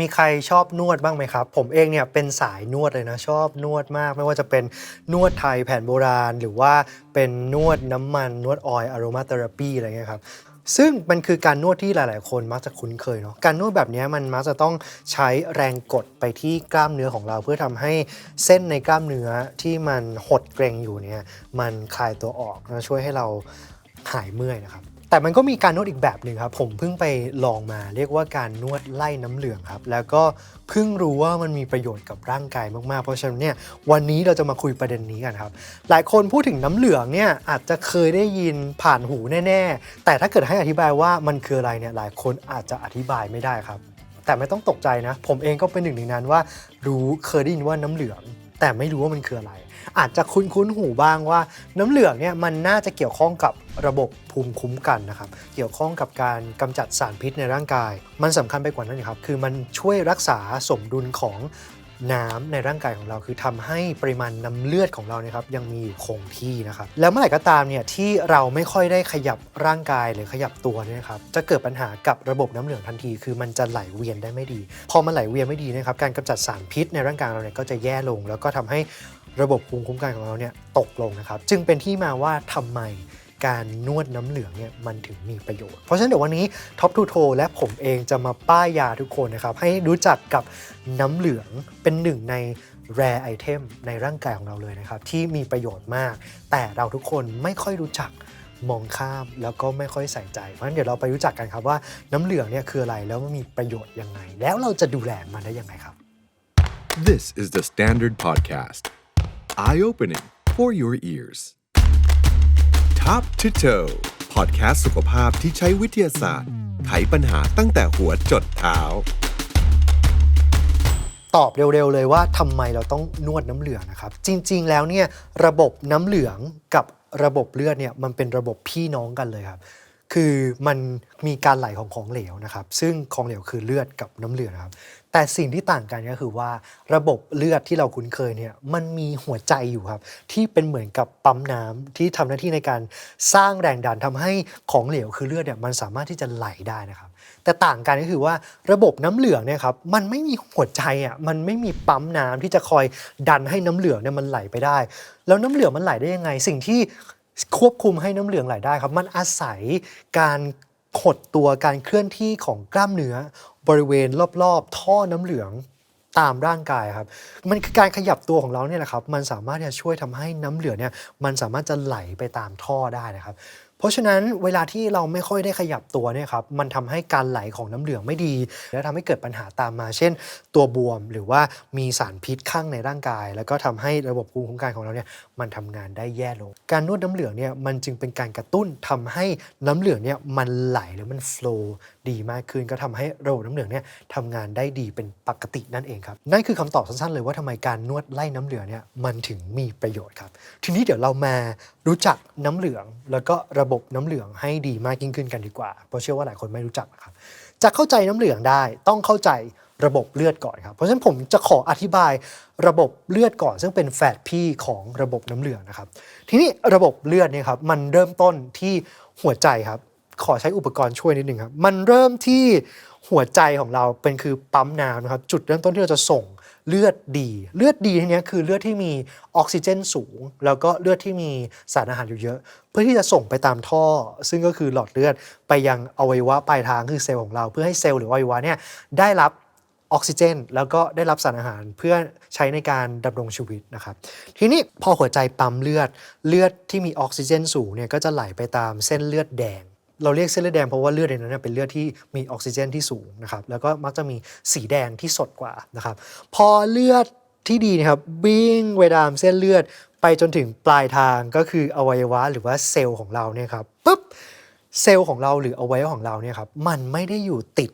มีใครชอบนวดบ้างไหมครับ ผมเองเนี่ยเป็นสายนวดเลยนะ ชอบนวดมาก ไม่ว่าจะเป็นนวดไทยแผนโบราณ หรือว่าเป็นนวดน้ำมัน นวดออยล์อโรมาเทอราปีอะไรเงี้ยครับซึ่งมันคือการนวดที่หลาย ๆ คนมักจะคุ้นเคยเนาะ การนวดแบบนี้มันมักจะต้องใช้แรงกดไปที่กล้ามเนื้อของเรา เพื่อทำให้เส้นในกล้ามเนื้อที่มันหดเกร็งอยู่เนี่ยมันคลายตัวออกนะช่วยให้เราหายเมื่อยนะครับ แต่มันก็มีการนวดอีกแบบหนึ่งครับ ผมเพิ่งไปลองมา เรียกว่าการนวดไล่น้ำเหลืองครับ แล้วก็เพิ่งรู้ว่ามันมีประโยชน์กับร่างกายมากๆ เพราะฉะนั้นเนี่ยวันนี้เราจะมาคุยประเด็นนี้กันครับ หลายคนพูดถึงน้ำเหลืองเนี่ยอาจจะเคยได้ยินผ่านหูแน่ ๆ แต่ถ้าเกิดให้อธิบายว่ามันคืออะไรเนี่ยหลายคนอาจจะอธิบายไม่ได้ครับ แต่ไม่ต้องตกใจนะ ผมเองก็เป็นหนึ่งในนั้นว่า รู้เคยได้ยินว่าน้ำเหลือง แต่ไม่รู้ว่ามันคืออะไร อาจจะคุ้นๆหูบ้างว่า น้ำเหลืองเนี่ยมันน่าจะเกี่ยวข้องกับระบบภูมิคุ้มกันนะครับ เกี่ยวข้องกับการกำจัดสารพิษในร่างกาย มันสำคัญไปกว่านั้นครับ คือมันช่วยรักษาสมดุลของน้ำในร่างกายของเราคือทำให้ปริมาณน้ำเลือดของเราเนี่ยครับยังมีอยู่คงที่นะครับ แล้วเมื่อไหร่ก็ตามเนี่ยที่เราไม่ค่อยได้ขยับร่างกายหรือขยับตัวเนี่ยครับจะเกิดปัญหากับระบบน้ำเหลืองทันที คือมันจะไหลเวียนได้ไม่ดี พอมันไหลเวียนไม่ดีนะครับการกำจัดสารพิษในร่างกายเราเนี่ยก็จะแย่ลง แล้วก็ทำให้ ระบบภูมิคุ้มกันของเราเนี่ยตกลงนะครับ จึงเป็นที่มาว่าทำไมการนวดน้ำเหลืองเนี่ยมันถึงมีประโยชน์ เพราะฉะนั้นเดี๋ยววันนี้ท็อปทูโทและผมเองจะมาป้ายยาทุกคนนะครับ ให้รู้จักกับน้ำเหลืองเป็นหนึ่งใน rare item ในร่างกายของเราเลยนะครับ ที่มีประโยชน์มาก แต่เราทุกคนไม่ค่อยรู้จักมองข้ามแล้วก็ไม่ค่อยใส่ใจ เพราะฉะนั้นเดี๋ยวเราไปรู้จักกันครับว่าน้ำเหลืองเนี่ยคืออะไรแล้วมันมีประโยชน์ยังไง แล้วเราจะดูแลมันได้ยังไงครับ This is the Standard Podcast. Eye opening for your ears. Top to toe podcast สุขภาพที่ใช้วิทยาศาสตร์ ไขปัญหาตั้งแต่หัวจดเท้า ตอบเร็วๆเลยว่าทำไมเราต้องนวดน้ำเหลืองนะครับ จริงๆแล้วเนี่ยระบบน้ำเหลืองกับระบบเลือดเนี่ยมันเป็นระบบพี่น้องกันเลยครับ คือมันมีการไหลของของเหลวนะครับ ซึ่งของเหลวคือเลือดกับน้ำเหลืองครับ แต่สิ่งที่ต่างกันก็คือว่าระบบเลือดที่เราคุ้นเคยเนี่ยมันมีหัวใจอยู่ครับ ที่เป็นเหมือนกับปั๊มน้ำที่ทำหน้าที่ในการสร้างแรงดันทำให้ของเหลวคือเลือดเนี่ยมันสามารถที่จะไหลได้นะครับ แต่ต่างกันก็คือว่าระบบน้ำเหลืองเนี่ยครับมันไม่มีหัวใจอะมันไม่มีปั๊มน้ำที่จะคอยดันให้น้ำเหลืองเนี่ยมันไหลไปได้ แล้วน้ำเหลืองมันไหลได้ยังไง สิ่งที่ควบคุมให้น้ำเหลืองไหลได้ครับ มันอาศัยการหดตัวการเคลื่อนที่ของกล้ามเนื้อ บริเวณรอบๆ ท่อน้ำเหลืองตามร่างกายครับ มันคือการขยับตัวของเราเนี่ยแหละครับ มันสามารถจะช่วยทำให้น้ำเหลืองเนี่ย มันสามารถจะไหลไปตามท่อได้นะครับ เพราะฉะนั้นเวลาที่เราไม่ค่อยได้ขยับตัวเนี่ยครับมันทำให้การไหลของน้ำเหลืองไม่ดี แล้วทำให้เกิดปัญหาตามมา เช่น ตัวบวมหรือว่ามีสารพิษข้างในร่างกาย แล้วก็ทำให้ระบบภูมิคุ้มกันของเราเนี่ยมันทำงานได้แย่ลง การนวดน้ำเหลืองเนี่ยมันจึงเป็นการกระตุ้นทำให้น้ำเหลืองเนี่ยมันไหลหรือมันโฟล์ดีมากขึ้นก็ทำให้ระบบน้ำเหลืองเนี่ยทำงานได้ดีเป็นปกตินั่นเองครับนั่นคือคำตอบสั้นๆเลยว่าทำไมการนวดไล่น้ำเหลืองเนี่ยมันถึงมีประโยชน์ครับ ทีนี้เดี๋ยวเรามารู้จักน้ำเหลืองแล้วก็ระบบน้ำเหลืองให้ดีมากยิ่งขึ้นกันดีกว่า เพราะเชื่อว่าหลายคนไม่รู้จักนะครับ จะเข้าใจน้ำเหลืองได้ต้องเข้าใจระบบเลือดก่อนครับ เพราะฉะนั้นผมจะขออธิบายระบบเลือดก่อน ซึ่งเป็นแฝดพี่ของระบบน้ำเหลืองนะครับ ทีนี้ระบบเลือดเนี่ยครับมันเริ่มต้นที่หัวใจครับ ขอใช้อุปกรณ์ช่วยนิดหนึ่งครับ มันเริ่มที่หัวใจของเราเป็นคือปั๊มน้ำนะครับ จุดเริ่มต้นที่เราจะส่งเลือดดี เลือดดีทีนี้คือเลือดที่มีออกซิเจนสูง แล้วก็เลือดที่มีสารอาหารอยู่เยอะ เพื่อที่จะส่งไปตามท่อ ซึ่งก็คือหลอดเลือดไปยังอวัยวะปลายทางคือเซลล์ของเรา เพื่อให้เซลล์หรืออวัยวะเนี่ยได้รับออกซิเจน แล้วก็ได้รับสารอาหารเพื่อใช้ในการดำรงชีวิตนะครับ ทีนี้พอหัวใจปั๊มเลือดเลือดที่มีออกซิเจนสูงเนี่ยก็จะไหลไปตามเส้นเลือดแดง เราเรียกเส้นเลือดแดงเพราะว่าเลือดในนั้นเป็นเลือดที่มีออกซิเจนที่สูงนะครับแล้วก็มักจะมีสีแดงที่สดกว่านะครับพอเลือดที่ดีนะครับวิ่งไปตามเส้นเลือดไปจนถึงปลายทางก็คืออวัยวะหรือว่าเซลล์ของเราเนี่ยครับปุ๊บเซลล์ของเราหรืออวัยวะของเราเนี่ยครับมันไม่ได้อยู่ติด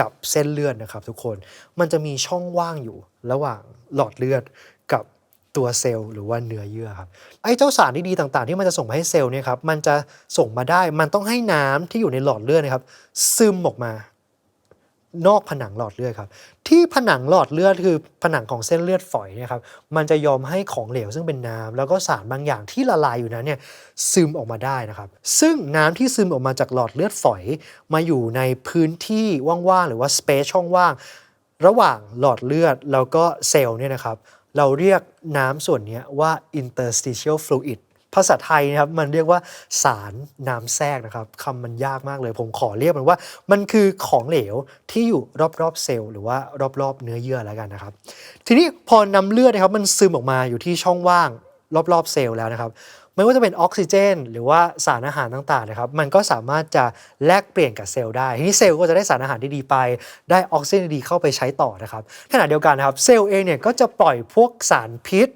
กับเส้นเลือดนะครับทุกคนมันจะมีช่องว่างอยู่ระหว่างหลอดเลือด ตัวเซลล์หรือว่าเนื้อเยื่อครับไอ้เจ้าสารดีๆต่างๆ ที่มันจะส่งมาให้เซลล์เนี่ยครับมันจะส่งมาได้มันต้องให้น้ำที่อยู่ในหลอดเลือดนะครับ ซึมออกมานอกผนังหลอดเลือดครับ ที่ผนังหลอดเลือดคือผนังของเส้นเลือดฝอยนี่ยครับมันจะยอมให้ของเหลวซึ่งเป็นน้ำแล้วก็สารบางอย่างที่ละลายอยู่นั้นเนี่ยซึมออกมาได้นะครับ ซึ่งน้ำที่ซึมออกมาจากหลอดเลือดฝอย มาอยู่ในพื้นที่ว่างๆหรือว่าสเปซช่องว่างระหว่างหลอดเลือดแล้วก็เซลล์เนี่ยนะครับ เราเรียกน้ำส่วนนี้ว่า interstitial fluid ภาษาไทยนะครับมันเรียกว่าสารน้ำแทรกนะครับคำมันยากมากเลย ผมขอเรียกมันว่า มันคือของเหลวที่อยู่รอบๆเซลล์หรือว่ารอบๆเนื้อเยื่อแล้วกันนะครับ ทีนี้พอน้ำเลือดนะครับมันซึมออกมาอยู่ที่ช่องว่างรอบๆเซลล์แล้วนะครับ ไม่ว่าจะเป็นออกซิเจน หรือว่าสารอาหารต่างๆนะครับมันก็สามารถจะแลกเปลี่ยนกับเซลล์ได้ทีนี้เซลล์ก็จะได้สารอาหารที่ดีไป ได้ออกซิเจนดีเข้าไปใช้ต่อนะครับขณะเดียวกันนะครับเซลล์เองเนี่ยก็จะปล่อยพวกสารพิษ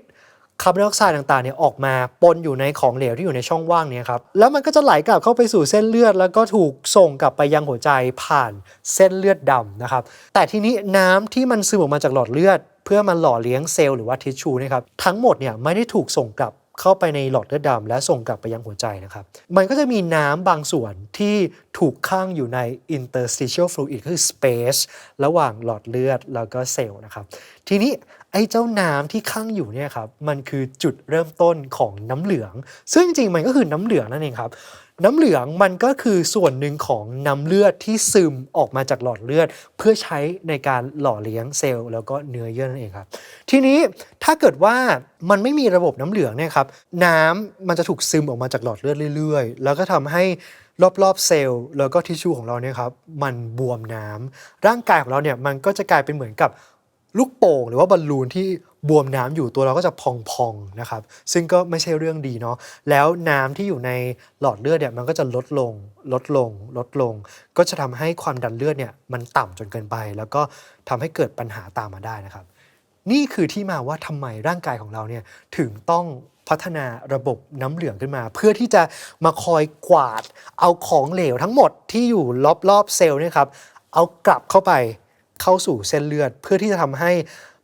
คาร์บอนไดออกไซด์ต่างๆเนี่ยออกมาปนอยู่ในของเหลวที่อยู่ในช่องว่างเนี่ยครับแล้วมันก็จะไหลกลับเข้าไปสู่เส้นเลือด แล้วก็ถูกส่งกลับไปยังหัวใจผ่านเส้นเลือดดำนะครับแต่ทีนี้น้ำที่มันซึมออกมาจากหลอดเลือด เพื่อมันหล่อเลี้ยงเซลล์หรือว่าทิชชูนะครับทั้งหมดเนี่ยไม่ได้ถูกส่งกลับ เข้าไปในหลอดเลือดดำและส่งกลับไปยังหัวใจนะครับ มันก็จะมีน้ำบางส่วนที่ถูกข้างอยู่ใน interstitial fluid คือ space ระหว่างหลอดเลือดแล้วก็เซลล์นะครับ ทีนี้ไอ้เจ้าน้ำที่ข้างอยู่เนี่ยครับ มันคือจุดเริ่มต้นของน้ำเหลือง ซึ่งจริงๆมันก็คือน้ำเหลืองนั่นเองครับ น้ำเหลืองมันก็คือส่วนหนึ่งของน้ำเลือดที่ซึมออกมาจากหลอดเลือด เพื่อใช้ในการหล่อเลี้ยงเซลล์แล้วก็เนื้อเยื่อนั่นเองครับ ทีนี้ถ้าเกิดว่ามันไม่มีระบบน้ำเหลืองเนี่ยครับน้ำมันจะถูกซึมออกมาจากหลอดเลือดเรื่อย ๆ แล้วก็ทำให้รอบๆเซลล์แล้วก็ทิชชูของเราเนี่ยครับมันบวมน้ำร่างกายของเราเนี่ยมันก็จะกลายเป็นเหมือนกับลูกโป่งหรือว่าบอลลูนที่ บวมน้ำอยู่ตัวเราก็จะพองๆนะครับ ซึ่งก็ไม่ใช่เรื่องดีเนาะแล้วน้ำที่อยู่ในหลอดเลือดเนี่ยมันก็จะลดลงลดลง ลดลง ก็จะทำให้ความดันเลือดเนี่ยมันต่ำจนเกินไป แล้วก็ทำให้เกิดปัญหาตามมาได้นะครับ นี่คือที่มาว่าทำไมร่างกายของเราเนี่ยถึงต้องพัฒนาระบบน้ำเหลืองขึ้นมา เพื่อที่จะมาคอยกวาด เอาของเหลวทั้งหมดที่อยู่รอบๆเซลล์เนี่ยครับเอากลับเข้าไปเข้าสู่เส้นเลือด เพื่อที่จะทำให้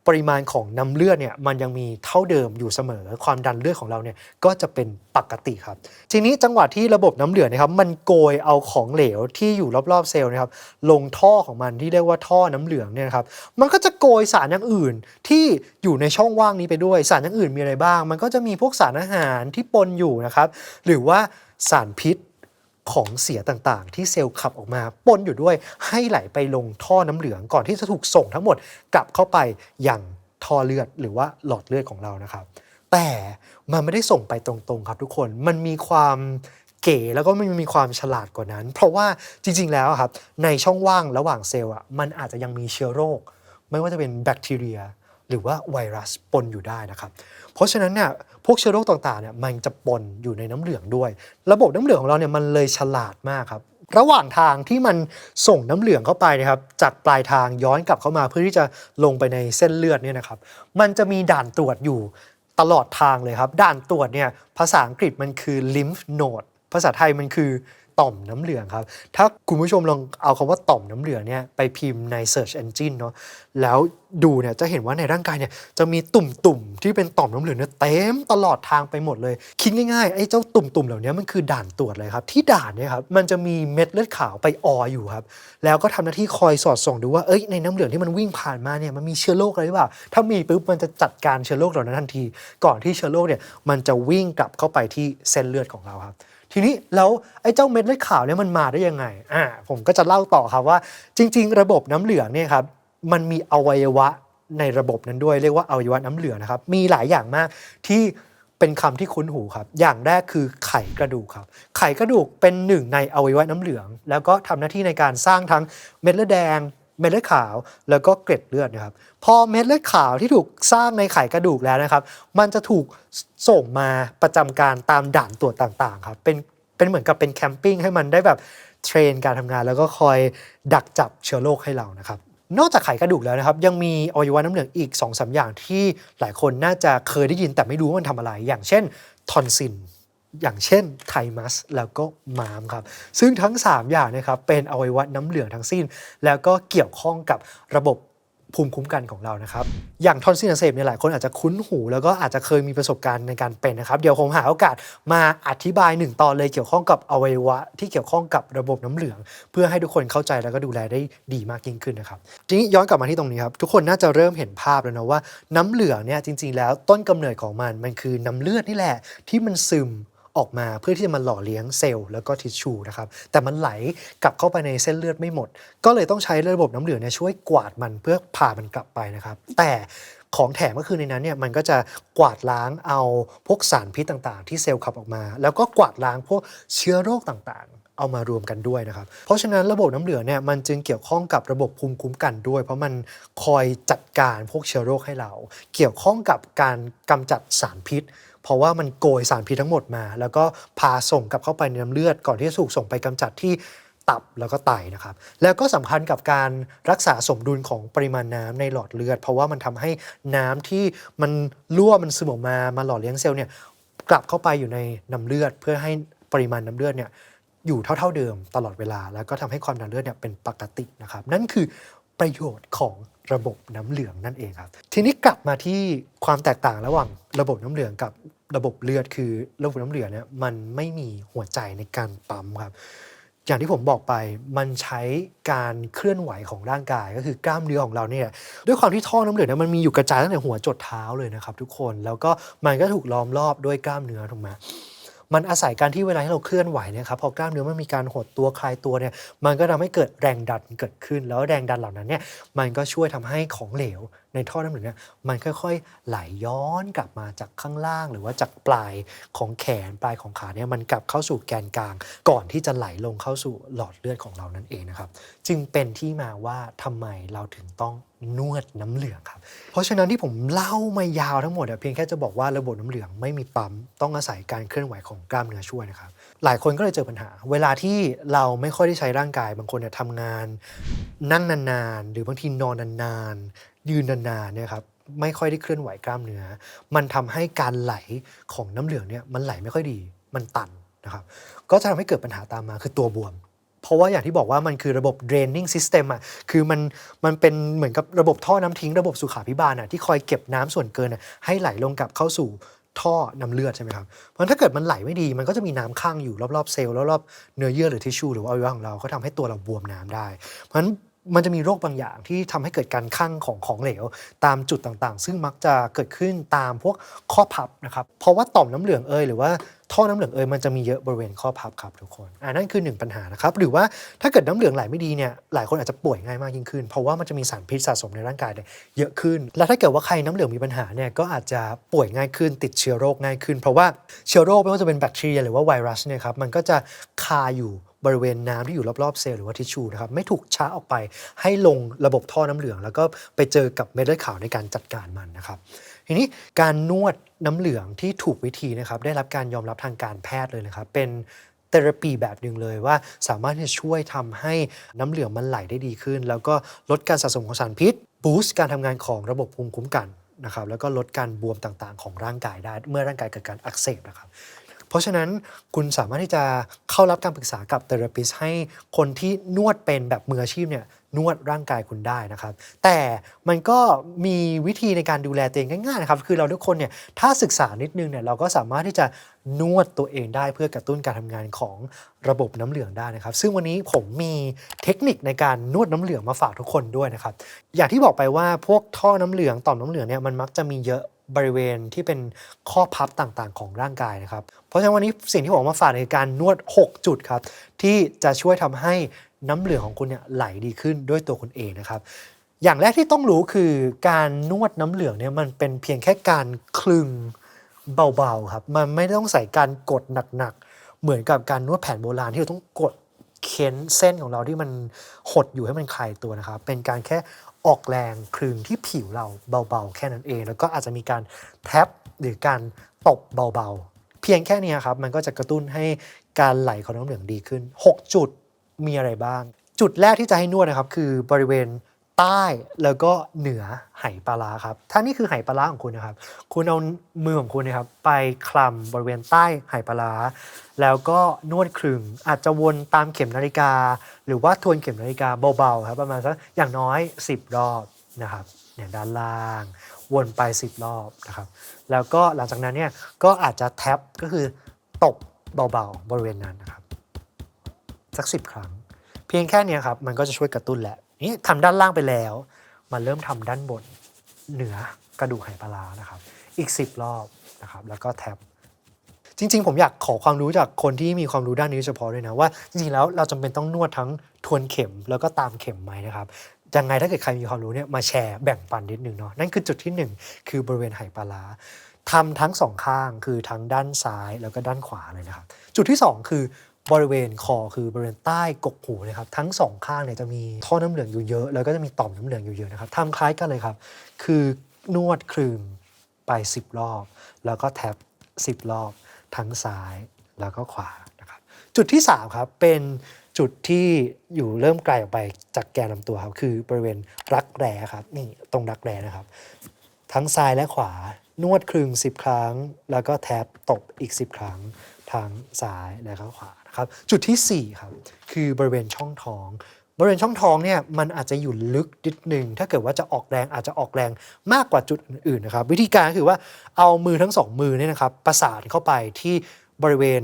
ปริมาณของน้ำเลือดเนี่ยมันยังมีเท่าเดิมอยู่เสมอ ความดันเลือดของเราเนี่ยก็จะเป็นปกติครับ ทีนี้จังหวะที่ระบบน้ำเหลืองนะครับ มันโกยเอาของเหลวที่อยู่รอบๆเซลล์นะครับ ลงท่อของมันที่เรียกว่าท่อน้ำเหลืองเนี่ยนะครับมันก็จะโกยสารอย่างอื่นที่อยู่ในช่องว่างนี้ไปด้วยสารอย่างอื่นมีอะไรบ้าง มันก็จะมีพวกสารอาหารที่ปนอยู่นะครับ หรือว่าสารพิษ ของเสียต่างๆ ที่เซลล์ขับออกมาปนอยู่ด้วยให้ไหลไปลงท่อน้ำเหลืองก่อนที่จะถูกส่งทั้งหมดกลับเข้าไปอย่างท่อเลือดหรือว่าหลอดเลือดของเรานะครับ แต่มันไม่ได้ส่งไปตรงๆครับทุกคนมันมีความเก๋แล้วก็มันมีความฉลาดกว่านั้น เพราะว่าจริง ๆ แล้วครับในช่องว่างระหว่างเซลล์อะมันอาจจะยังมีเชื้อโรค ไม่ว่าจะเป็นแบคทีเรีย รือว่าไวรัสปนอยู่ได้นะครับ เพราะฉะนั้นเนี่ยพวกเชื้อโรคต่างๆเนี่ยมันจะปนอยู่ในน้ำเหลืองด้วย ระบบน้ำเหลืองของเราเนี่ยมันเลยฉลาดมากครับระหว่างทางที่มันส่งน้ำเหลืองเข้าไปนะครับ จากปลายทางย้อนกลับเข้ามาเพื่อที่จะลงไปในเส้นเลือดเนี่ยนะครับ มันจะมีด่านตรวจอยู่ตลอดทางเลยครับ ด่านตรวจเนี่ยภาษาอังกฤษมันคือ lymph node ภาษาไทยมันคือ ต่อมน้ำเหลืองครับ ถ้าคุณผู้ชมลองเอาคำว่าต่อมน้ำเหลืองเนี่ยไปพิมพ์ใน search engine เนาะแล้วดูเนี่ยจะเห็นว่าในร่างกายเนี่ยจะมีตุ่มๆที่เป็นต่อมน้ำเหลืองเนี่ยเต็มตลอดทางไปหมดเลย คิดง่ายๆไอ้เจ้าตุ่มๆเหล่านี้มันคือด่านตรวจเลยครับ ที่ด่านเนี่ยครับมันจะมีเม็ดเลือดขาวไปอออยู่ครับ แล้วก็ทำหน้าที่คอยสอดส่องดูว่าเอ้ยในน้ำเหลืองที่มันวิ่งผ่านมาเนี่ยมันมีเชื้อโรคอะไรหรือเปล่าถ้ามีปุ๊บมันจะจัดการเชื้อโรคเหล่านั้นทันที ก่อนที่เชื้อโรคเนี่ยมันจะวิ่งกลับเข้าไปที่เส้นเลือดของเราครับ ทีนี้แล้วไอ้เจ้าเม็ดเลือดขาวเนี่ยมันมาได้ยังไงอ่าผมก็จะเล่าต่อครับว่า จริง ๆ ระบบน้ำเหลืองเนี่ยครับมันมีอวัยวะในระบบนั้นด้วยเรียกว่าอวัยวะน้ำเหลืองนะครับมีหลายอย่างมากที่เป็นคำที่คุ้นหูครับ อย่างแรกคือไขกระดูกครับ ไขกระดูกเป็นหนึ่งในอวัยวะน้ำเหลือง แล้วก็ทำหน้าที่ในการสร้างทั้งเม็ดเลือดแดง เม็ดเลือดขาวแล้วก็เกล็ดเลือดนะครับ พอเม็ดเลือดขาวที่ถูกสร้างในไขกระดูกแล้วนะครับ มันจะถูกส่งมาประจำการตามด่านตรวจต่างๆครับเป็นเป็นเหมือนกับเป็นแคมปิ้งให้มันได้แบบเทรนการทำงาน แล้วก็คอยดักจับเชื้อโรคให้เรานะครับนอกจากไขกระดูกแล้วนะครับ ยังมีอวัยวะน้ำเหลืองอีก2อสอย่างที่หลายคนน่าจะเคยได้ยินแต่ไม่รู้ว่ามันทำอะไร อย่างเช่นทอนซิล อย่างเช่นไทมัสแล้วก็ม้ามครับ ซึ่งทั้ง 3 อย่างนะครับเป็นอวัยวะน้ำเหลืองทั้งสิ้น แล้วก็เกี่ยวข้องกับระบบภูมิคุ้มกันของเรานะครับ อย่างทอนซิลอักเสบเนี่ยหลายคนอาจจะคุ้นหู แล้วก็อาจจะเคยมีประสบการณ์ในการเป็นนะครับ เดี๋ยวผมหาโอกาสมาอธิบายหนึ่งตอนเลยเกี่ยวข้องกับอวัยวะ ที่เกี่ยวข้องกับระบบน้ำเหลือง เพื่อให้ทุกคนเข้าใจแล้วก็ดูแลได้ดีมากยิ่งขึ้นนะครับทีนี้ย้อนกลับมาที่ตรงนี้ครับ ทุกคนน่าจะเริ่มเห็นภาพแล้วนะว่าน้ำเหลืองเนี่ยจริง ๆ แล้วต้นกำเนิดของมันมันคือน้ำเลือดนี่แหละที่มันซึม ออกมาเพื่อที่จะมาหล่อเลี้ยงเซลล์แล้วก็ทิชชูนะครับแต่มันไหลกลับเข้าไปในเส้นเลือดไม่หมด ก็เลยต้องใช้ระบบน้ำเหลืองเนี่ยช่วยกวาดมันเพื่อพามันกลับไปนะครับ แต่ของแถมก็คือในนั้นเนี่ยมันก็จะกวาดล้างเอาพวกสารพิษต่างๆ ที่เซลล์ขับออกมา แล้วก็กวาดล้างพวกเชื้อโรคต่างๆ เอามารวมกันด้วยนะครับ เพราะฉะนั้นระบบน้ำเหลืองเนี่ยมันจึงเกี่ยวข้องกับระบบภูมิคุ้มกันด้วย เพราะมันคอยจัดการพวกเชื้อโรคให้เรา เกี่ยวข้องกับการกำจัดสารพิษ เพราะว่ามันโกยสารพิษทั้งหมดมา แล้วก็พาส่งกลับเข้าไปในน้ำเลือด ก่อนที่จะถูกส่งไปกำจัดที่ตับแล้วก็ไตนะครับ แล้วก็สำคัญกับการรักษาสมดุลของปริมาณน้ำในหลอดเลือด เพราะว่ามันทำให้น้ำที่มันรั่วมันซึมออกมามาหล่อเลี้ยงเซลล์เนี่ยกลับเข้าไปอยู่ในน้ำเลือด เพื่อให้ปริมาณน้ำเลือดเนี่ยอยู่เท่า ๆเดิมตลอดเวลา แล้วก็ทำให้ความดันเลือดเนี่ยเป็นปกตินะครับ นั่นคือประโยชน์ของ ระบบน้ำเหลืองนั่นเองครับ ทีนี้กลับมาที่ความแตกต่างระหว่างระบบน้ำเหลืองกับระบบเลือดคือระบบน้ำเหลืองเนี่ยมันไม่มีหัวใจในการปั๊มครับ อย่างที่ผมบอกไปมันใช้การเคลื่อนไหวของร่างกายก็คือกล้ามเนื้อของเราเนี่ยด้วยความที่ท่อน้ำเหลืองเนี่ยมันมีอยู่กระจายตั้งแต่หัวจดเท้าเลยนะครับ ทุกคนแล้วก็มันก็ถูกล้อมรอบด้วยกล้ามเนื้อถูกไหม มันอาศัยการที่เวลาที่เราเคลื่อนไหวเนี่ยครับพอกล้ามเนื้อมันมีการหดตัวคลายตัวเนี่ยมันก็ทำให้เกิดแรงดันเกิดขึ้น แล้วแรงดันเหล่านั้นเนี่ยมันก็ช่วยทำให้ของเหลว ในท่อน้ำเหลืองเนี่ยมันค่อยๆ ไหลย้อนกลับมาจากข้างล่าง หรือว่าจากปลายของแขนปลายของขาเนี่ยมันกลับเข้าสู่แกนกลาง ก่อนที่จะไหลลงเข้าสู่หลอดเลือดของเรานั่นเองนะครับ จึงเป็นที่มาว่าทำไมเราถึงต้องนวดน้ำเหลืองครับ เพราะฉะนั้นที่ผมเล่ามายาวทั้งหมดเพียงแค่จะบอกว่าระบบน้ำเหลืองไม่มีปั๊มต้องอาศัยการเคลื่อนไหวของกล้ามเนื้อช่วยนะครับ หลายคนก็เลยเจอปัญหา เวลาที่เราไม่ค่อยได้ใช้ร่างกาย บางคนเนี่ยทำงาน นั่งนานๆ หรือบางทีนอนนานๆ ยืนนานๆเนี่ยครับไม่ค่อยได้เคลื่อนไหวกล้ามเนื้อ มันทำให้การไหลของน้ำเหลืองเนี่ยมันไหลไม่ค่อยดี มันตันนะครับ ก็จะทำให้เกิดปัญหาตามมาคือตัวบวม เพราะว่าอย่างที่บอกว่ามันคือระบบ draining system อะคือมันมันเป็นเหมือนกับระบบท่อน้ำทิ้งระบบสุขาพิบาลอะที่คอยเก็บน้ำส่วนเกินอะให้ไหลลงกลับเข้าสู่ท่อน้ำเลือดใช่ไหมครับ เพราะฉะนั้นถ้าเกิดมันไหลไม่ดี มันก็จะมีน้ำข้างอยู่รอบๆเซลล์รอบๆเนื้อเยื่อหรือทิชชูหรือว่าอวัยวะของเราก็ทำให้ตัวเราบวมน้ำได้ เพราะฉะนั้น มันจะมีโรคบางอย่างที่ทำให้เกิดการคั่งของของเหลว ตามจุดต่างๆ ซึ่งมักจะเกิดขึ้นตามพวกข้อพับนะครับ เพราะว่าต่อมน้ำเหลืองเอยหรือว่าท่อน้ำเหลืองเอยมันจะมีเยอะบริเวณข้อพับครับทุกคนอ่านั่นคือหนึ่งปัญหานะครับ หรือว่าถ้าเกิดน้ำเหลืองไหลไม่ดีเนี่ยหลายคนอาจจะป่วยง่ายมากยิ่งขึ้น เพราะว่ามันจะมีสารพิษสะสมในร่างกายเนี่ยเยอะขึ้น และถ้าเกิดว่าใครน้ำเหลืองมีปัญหาเนี่ยก็อาจจะป่วยง่ายขึ้น ติดเชื้อโรคง่ายขึ้น เพราะว่าเชื้อโรคไม่ว่าจะเป็นแบคทีเรียหรือว่าไวรัสเนี่ยครับมันก็จะคาอยู่ บริเวณน้ำที่อยู่รอบๆเซลล์หรือว่าทิชชูนะครับไม่ถูกช้าออกไปให้ลงระบบท่อน้ำเหลือง แล้วก็ไปเจอกับเม็ดเลือดขาวในการจัดการมันนะครับ ทีนี้การนวดน้ำเหลืองที่ถูกวิธีนะครับได้รับการยอมรับทางการแพทย์เลยนะครับเป็นเทอราปีแบบหนึ่งเลยว่าสามารถที่จะช่วยทำให้น้ำเหลืองมันไหลได้ดีขึ้น แล้วก็ลดการสะสมของสารพิษบูสต์การทำงานของระบบภูมิคุ้มกันนะครับแล้วก็ลดการบวมต่างๆ ของร่างกายได้ เมื่อร่างกายเกิดการอักเสบนะครับ ราะฉะนั้นคุณสามารถที่จะเข้ารับการปรึกษากับเทอราปิสให้คนที่นวดเป็นแบบมืออาชีพเนี่ยนวดร่างกายคุณได้นะครับ แต่มันก็มีวิธีในการดูแลตัวเองง่ายๆนะครับ คือเราทุกคนเนี่ยถ้าศึกษานิดนึงเนี่ยเราก็สามารถที่จะนวดตัวเองได้เพื่อกระตุ้นการทำงานของระบบน้ำเหลืองได้นะครับ ซึ่งวันนี้ผมมีเทคนิคในการนวดน้ำเหลืองมาฝากทุกคนด้วยนะครับ อย่างที่บอกไปว่าพวกท่อน้ำเหลืองต่อมน้ำเหลืองเนี่ยมันมักจะมีเยอะ บริเวณที่เป็นข้อพับต่างๆ ของร่างกายนะครับ เพราะฉะนั้นวันนี้สิ่งที่ผมมาฝากในการนวด 6 จุดครับ ที่จะช่วยทำให้น้ำเหลืองของคุณเนี่ยไหลดีขึ้นด้วยตัวคุณเองนะครับ อย่างแรกที่ต้องรู้คือการนวดน้ำเหลืองเนี่ยมันเป็นเพียงแค่การคลึงเบาๆครับ มันไม่ต้องใส่การกดหนักๆ เหมือนกับการนวดแผนโบราณที่เราต้องกด ค้นเส้นของเราที่มันหดอยู่ให้มันคลายตัวนะครับ เป็นการแค่ออกแรงคลึงที่ผิวเราเบาๆ แค่นั้นเอง แล้วก็อาจจะมีการแท็บหรือการตบเบาๆ เพียงแค่นี้ครับ มันก็จะกระตุ้นให้การไหลของน้ำเหลืองดีขึ้น 6 จุดมีอะไรบ้าง จุดแรกที่จะให้นวดนะครับ คือบริเวณ ใต้แล้วก็เหนือไหปลาร้าครับถ้านี่คือไหปลาร้าของคุณนะครับ คุณเอามือของคุณนะครับ ไปคลำบริเวณใต้ไหปลาร้าแล้วก็นวดคลึงอาจจะวนตามเข็มนาฬิกา หรือว่าทวนเข็มนาฬิกาเบาๆครับประมาณสักอย่างน้อย 10 รอบนะครับเนี่ยด้านล่าง วนไป 10 รอบนะครับ แล้วก็หลังจากนั้นเนี่ยก็อาจจะแท็บก็คือตบเบาๆบริเวณนั้นนะครับ สัก 10 ครั้ง เพียงแค่นี้ครับมันก็จะช่วยกระตุ้นแหละ นี่ทำด้านล่างไปแล้ว มันเริ่มทำด้านบนเหนือกระดูกไหปลาร้านะครับ อีก 10 รอบนะครับ แล้วก็แท็บจริง ๆ ผมอยากขอความรู้จากคนที่มีความรู้ด้านนี้โดยเฉพาะด้วยนะว่าจริงๆแล้วเราจำเป็นต้องนวดทั้งทวนเข็มแล้วก็ตามเข็มไหมนะครับยังไงถ้าเกิดใครมีความรู้เนี่ยมาแชร์แบ่งปันนิดนึงเนาะนั่นคือจุดที่หนึ่งคือบริเวณไหปลาร้าทำทั้งสองข้างคือทั้งด้านซ้ายแล้วก็ด้านขวาเลยนะครับ จุดที่สองคือ บริเวณคอคือบริเวณใต้กกหูนะครับทั้งสองข้างเนี่ยจะมีท่อน้ำเหลืองอยู่เยอะ แล้วก็จะมีต่อมน้ำเหลืองอยู่เยอะนะครับทำคล้ายกันเลยครับ คือนวดคลึงไป 10 รอบ แล้วก็แท็บ10 รอบ ทั้งซ้ายแล้วก็ขวานะครับจุดที่ 3 ครับ เป็นจุดที่อยู่เริ่มไกลออกไปจากแกนลำตัวครับคือบริเวณรักแร้ครับนี่ตรงรักแร้นะครับ ทั้งซ้ายและขวานวดคลึง 10 ครั้ง แล้วก็แท็บตบอีก 10 ครั้งทั้งซ้ายและก็ขวา ครับจุดทีสี่4ครับคือบริเวณช่องท้อง บริเวณช่องท้องเนี่ยมันอาจจะอยู่ลึกนิดนึงถ้าเกิดว่าจะออกแรงอาจจะออกแรงมากกว่าจุดอื่นๆนะครับวิธีการก็คือว่าเอามือทั้งสองมือเนี่ยนะครับประสานเข้าไปที่บริเวณ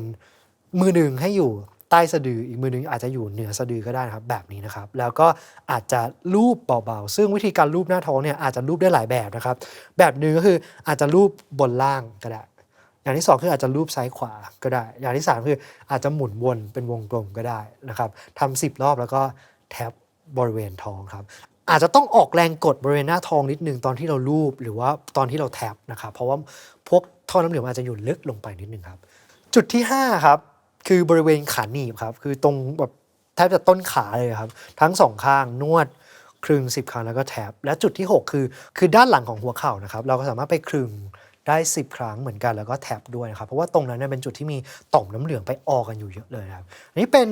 มือหนึ่งให้อยู่ใต้สะดืออีกมือหนึงอาจจะอยู่เหนือสะดือก็ได้นะครับแบบนี้นะครับ แล้วก็อาจจะลูบเบาๆ ซึ่งวิธีการลูบหน้าท้องเนี่ยอาจจะลูบได้หลายแบบนะครับ แบบหนึ่งก็คืออาจจะลูบบนล่างก็ได้ อย่างที่สองคืออาจจะรูปซ้ายขวาก็ได้ อย่างที่สามคืออาจจะหมุนวนเป็นวงกลมก็ได้นะครับทำสิบรอบแล้วก็แท็บบริเวณท้องครับอาจจะต้องออกแรงกดบริเวณหน้าท้องนิดนึงตอนที่เราลูบหรือว่าตอนที่เราแท็บนะครับเพราะว่าพวกท่อน้ำเหลืองอาจจะอยู่ลึกลงไปนิดนึงครับ จุดที่ 5 ครับ คือบริเวณขาหนีบครับ คือตรงแบบแทบจะต้นขาเลยครับ ทั้งสองข้างนวดคลึง 10 ครั้งแล้วก็แท็บและจุดที่ 6 คือ คือด้านหลังของหัวเข่านะครับ เราก็สามารถไปคลึง ได้ 10 ครั้งเหมือนกันแล้วก็แท็บด้วยนะครับ เพราะว่าตรงนั้นเป็นจุดที่มีต่อมน้ำเหลืองไปออกกันอยู่เยอะเลยนะครับอันนี้เป็น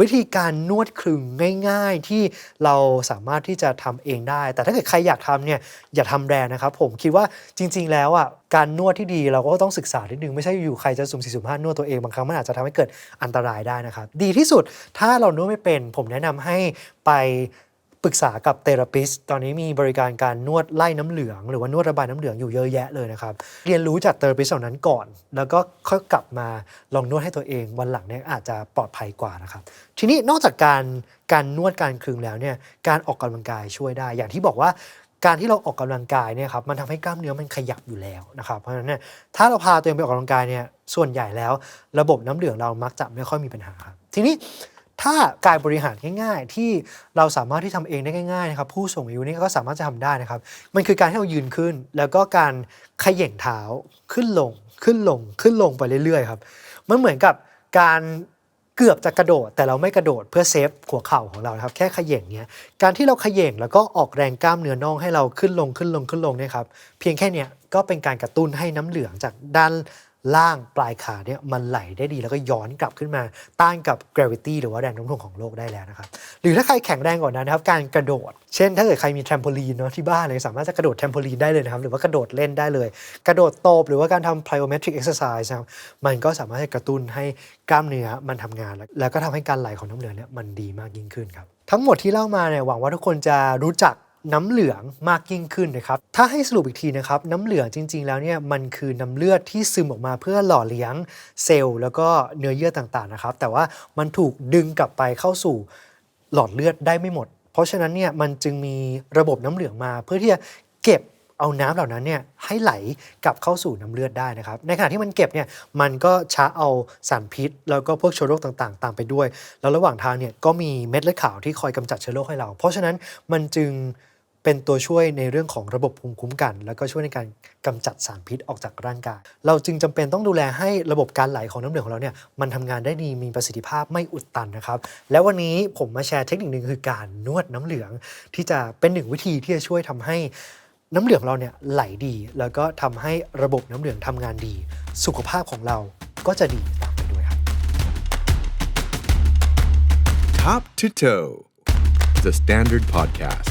วิธีการนวดคลึงง่าย ๆ ที่เราสามารถที่จะทำเองได้ แต่ถ้าเกิดใครอยากทำเนี่ยอย่าทำแรงนะครับ ผมคิดว่าจริง ๆ แล้วอะการนวดที่ดีเราก็ต้องศึกษานิดนึงไม่ใช่อยู่ใครจะสุ่มสี่สุ่มห้านวดตัวเองบางครั้งมันอาจจะทำให้เกิดอันตรายได้นะครับ ดีที่สุดถ้าเรานวดไม่เป็น ผมแนะนำให้ไป ปรึกษากับเทอราปิสตอนนี้มีบริการการนวดไล่น้ำเหลือง หรือว่านวดระบายน้ำเหลืองอยู่เยอะแยะเลยนะครับ เรียนรู้จากเทอราปิสเหล่านั้นก่อน แล้วก็ค่อยกลับมาลองนวดให้ตัวเองวันหลังเนี่ยอาจจะปลอดภัยกว่านะครับ ทีนี้นอกจากการการนวดการคลึงแล้วเนี่ยการออกกำลังกายช่วยได้ อย่างที่บอกว่าการที่เราออกกำลังกายเนี่ยครับมันทำให้กล้ามเนื้อมันขยับอยู่แล้วนะครับเพราะฉะนั้นเนี่ยถ้าเราพาตัวเองไปออกกำลังกายเนี่ยส่วนใหญ่แล้ว ระบบน้ำเหลืองเรามักจะไม่ค่อยมีปัญหาครับทีนี้ ถ้ากายบริหารง่าย ๆ ที่เราสามารถที่ทำเองได้ง่ายๆนะครับผู้สูงอายุนี่ก็สามารถจะทำได้นะครับ มันคือการให้เรายืนขึ้น แล้วก็การขย่งเท้าขึ้นลงขึ้นลงขึ้นลงไปเรื่อยๆครับมันเหมือนกับการเกือบจะกระโดด แต่เราไม่กระโดดเพื่อเซฟหัวเข่าของเราครับแค่ขย่งเนี้ยการที่เราขย่งแล้วก็ออกแรงกล้ามเนื้อน่องให้เราขึ้นลงขึ้นลงขึ้นลงเนี่ยครับเพียงแค่เนี้ยก็เป็นการกระตุ้นให้น้ำเหลืองจากด้าน ล่างปลายขาเนี่ยมันไหลได้ดีแล้วก็ย้อนกลับขึ้นมาต้านกับ gravity หรือว่าแรงโน้มถ่วงของโลกได้แล้วนะครับ หรือถ้าใครแข็งแรงกว่านั้นนะครับ การกระโดด เช่น ถ้าเกิดใครมีแทรมโพลีนเนาะที่บ้านเลยสามารถจะกระโดดแทรมโพลีนได้เลยนะครับ หรือว่ากระโดดเล่นได้เลย กระโดดโตบหรือว่าการทำ plyometric exercise นะครับมันก็สามารถให้กระตุ้นให้กล้ามเนื้อมันทำงาน แล้วก็ทำให้การไหลของน้ำเหลืองเนี่ยมันดีมากยิ่งขึ้นครับทั้งหมดที่เล่ามาเนี่ยหวังว่าทุกคนจะรู้จัก น้ำเหลืองมากยิ่งขึ้นนะครับ ถ้าให้สรุปอีกทีนะครับ น้ำเหลืองจริง ๆ แล้วเนี่ยมันคือน้ำเลือดที่ซึมออกมาเพื่อหล่อเลี้ยงเซลล์แล้วก็เนื้อเยื่อต่างๆนะครับ แต่ว่ามันถูกดึงกลับไปเข้าสู่หลอดเลือดได้ไม่หมด เพราะฉะนั้นเนี่ยมันจึงมีระบบน้ำเหลืองมาเพื่อที่จะเก็บเอาน้ำเหล่านั้นเนี่ยให้ไหลกลับเข้าสู่น้ำเลือดได้นะครับ ในขณะที่มันเก็บเนี่ยมันก็ช้าเอาสารพิษ แล้วก็พวกเชื้อโรคต่างๆ ตามไปด้วย แล้วระหว่างทางเนี่ยก็มีเม็ดเลือดขาวที่คอยกำจัดเชื้อโรคให้เรา เพราะฉะนั้นมันจึง เป็นตัวช่วยในเรื่องของระบบภูมิคุ้มกัน แล้วก็ช่วยในการกำจัดสารพิษออกจากร่างกาย เราจึงจำเป็นต้องดูแลให้ระบบการไหลของน้ำเหลืองของเราเนี่ยมันทำงานได้ดีมีประสิทธิภาพไม่อุดตันนะครับ แล้ววันนี้ผมมาแชร์เทคนิคหนึ่งคือการนวดน้ำเหลือง ที่จะเป็นหนึ่งวิธีที่จะช่วยทำให้น้ำเหลืองของเราเนี่ยไหลดี แล้วก็ทำให้ระบบน้ำเหลืองทำงานดี สุขภาพของเราก็จะดีตามไปด้วยครับ Top to Toe, the Standard Podcast,